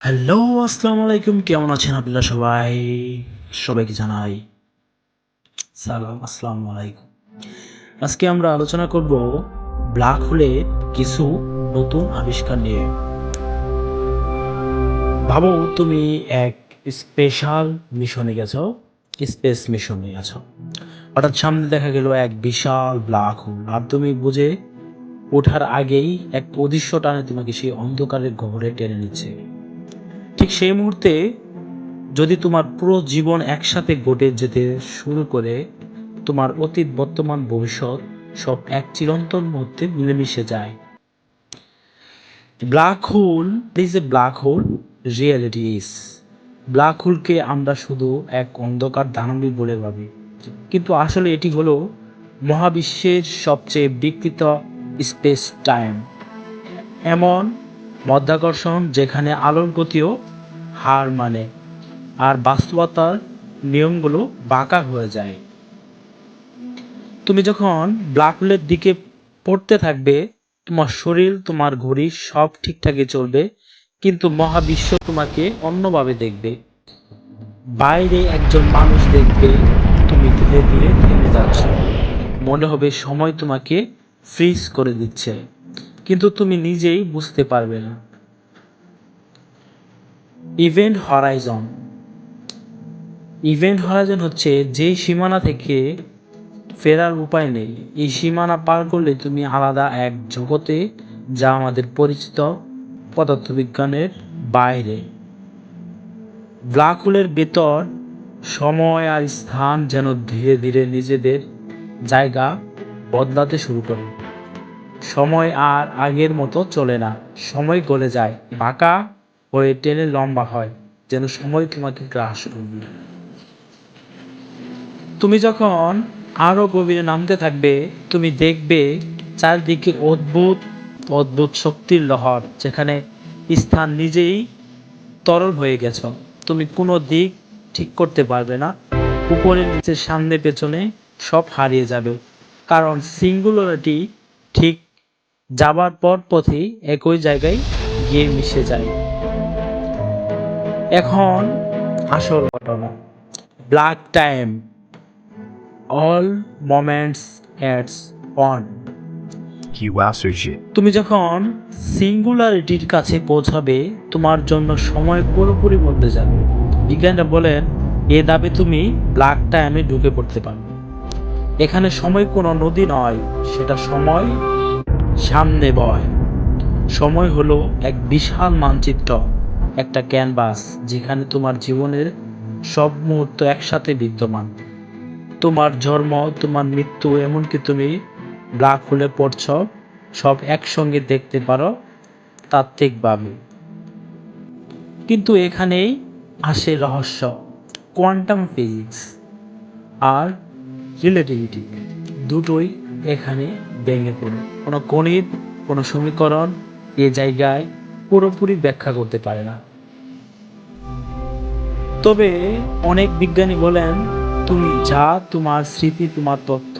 Hello, আসসালামু আলাইকুম। কেমন আছেন আপনারা সবাই? সবাইকে জানাই সালাম, আসসালামু আলাইকুম। আজকে আমরা আলোচনা করব ব্ল্যাক হোলে কিছু নতুন আবিষ্কার নিয়ে। ভাবো, তুমি এক স্পেশাল মিশনে গেছো, স্পেস মিশনে আছো। হঠাৎ সামনে দেখা গেল এক বিশাল ব্ল্যাক হোল। আর তুমি বুঝে ওঠার আগেই এক অদৃশ্য টানে তোমাকে সেই অন্ধকারের গহরে টেনে নিচ্ছে। ঠিক সেই মুহূর্তে যদি তোমার পুরো জীবন একসাথে ঘটে যেতে শুরু করে, তোমার অতীত, বর্তমান, ভবিষ্যৎ সব এক চিরন্তন মুহূর্তে মিলেমিশে যায়। Black hole is a black hole reality is black হোলকে আমরা শুধু এক অন্ধকার দানবী বলে ভাবি। কিন্তু আসলে এটি হলো মহাবিশ্বের সবচেয়ে বিকৃত স্পেস টাইম এমন মধ্যাকর্ষণ যেখানে আলোর গতিও হার মানে আর বাস্তবতার নিয়মগুলো বাঁকা হয়ে যায়। তুমি যখন ব্ল্যাক হোলের দিকে পড়তে থাকবে, তোমার শরীর, তোমার ঘড়ি সব ঠিকঠাকই চলবে, কিন্তু মহাবিশ্ব তোমাকে অন্যভাবে দেখবে। বাইরে একজন মানুষ দেখবে, তুমি ধীরে ধীরে থেমে যাচ্ছ। মনে হবে সময় তোমাকে ফ্রিজ করে দিচ্ছে। কিন্তু তুমি নিজেই বুঝতে পারবে না। ইভেন্ট হরাইজন ইভেন্ট হরাইজন হচ্ছে যে সীমানা থেকে ফেরার উপায় নেই। এই সীমানা পার করলে তুমি আলাদা এক জগতে যা আমাদের পরিচিত পদার্থবিজ্ঞানের বাইরে। ব্ল্যাক হোলের ভেতর সময় আর স্থান যেন ধীরে ধীরে নিজেদের জায়গা বদলাতে শুরু করে। সময় আর আগের মতো চলে না। সময় গলে যায়, বাঁকা হয়ে টেনে লম্বা হয়, যেন সময় তোমাকে গ্রাস করবে। তুমি যখন আরও গভীরে নামতে থাকবে, তুমি দেখবে চারদিকে অদ্ভুত অদ্ভুত শক্তির লহর, যেখানে স্থান নিজেই তরল হয়ে গেছ। তুমি কোনো দিক ঠিক করতে পারবে না। উপরে নিচে সামনে পেছনে সব হারিয়ে যাবে। কারণ সিঙ্গুলারিটি যাবার পর পথেই একই জায়গায় গিয়ে মিশে যায়। এখন আসল ঘটনা। Black time all moments ats on তুমি যখন সিঙ্গুলারিটির কাছে পৌঁছাবে তোমার জন্য সময় পুরোপুরি বদলে যাবে। বিজ্ঞানীরা বলেন এ দাবে তুমি ব্ল্যাক টাইমে ঢুকে পড়তে পারবে। এখানে সময় কোনো নদী নয় সেটা সময় সামনে বয়। সময় হলো এক বিশাল মানচিত্র, একটা ক্যানভাস, যেখানে তোমার জীবনের সব মুহূর্ত একসাথে বিদ্যমান। তোমার জন্ম, তোমার মৃত্যু, এমনকি তুমি ব্ল্যাক হোলে পড়ছ, সব একসঙ্গে দেখতে পারো তাত্ত্বিকভাবে। কিন্তু এখানেই আসে রহস্য, কোয়ান্টাম ফিজিক্স আর রিলেটিভিটি। দুটোই এখানে ভেঙে পড়ে। কোনো গণিত, কোনো সমীকরণ এ জায়গায় পুরোপুরি ব্যাখ্যা করতে পারে না। তবে অনেক বিজ্ঞানী বলেন, তুমি যা তোমার স্মৃতি, তোমার তথ্য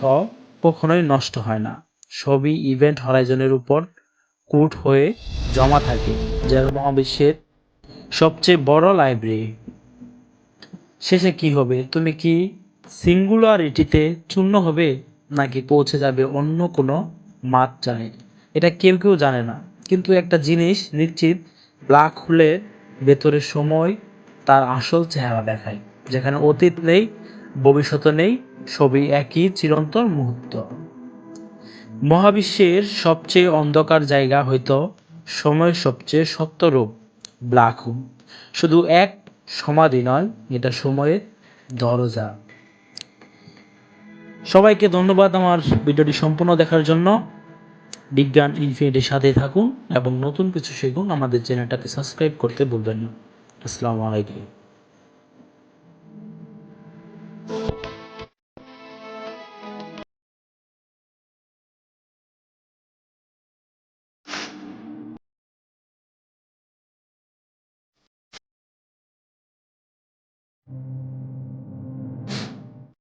কখনোই নষ্ট হয় না। সবই ইভেন্ট হরাইজনের উপর কুট হয়ে জমা থাকে যেন মহাবিশ্বের সবচেয়ে বড় লাইব্রেরি শেষে কি হবে? তুমি কি সিঙ্গুলারিটিতে চূর্ণ হবে? নাকি পৌঁছে যাবে অন্য কোনো মাত্রায় এটা কেউ কেউ জানে না। কিন্তু একটা জিনিস নিশ্চিত ব্ল্যাক হোলের ভেতরে সময় তার আসল চেহারা দেখায়। যেখানে অতীত নেই, ভবিষ্যৎ নেই, সবই একই চিরন্তন মুহূর্ত। মহাবিশ্বের সবচেয়ে অন্ধকার জায়গা হয়তো সময়ের সবচেয়ে সত্য রূপ ব্ল্যাক হোল। শুধু এক সমাধি নয়, এটা সময়ের দরজা। সবাইকে ধন্যবাদ আমার ভিডিওটি সম্পূর্ণ দেখার জন্য। বিজ্ঞান ইনফিনিটির সাথে থাকুন এবং নতুন কিছু শিখুন আমাদের চ্যানেলটাকে সাবস্ক্রাইব করতে ভুলবেন না। আসসালামু আলাইকুম।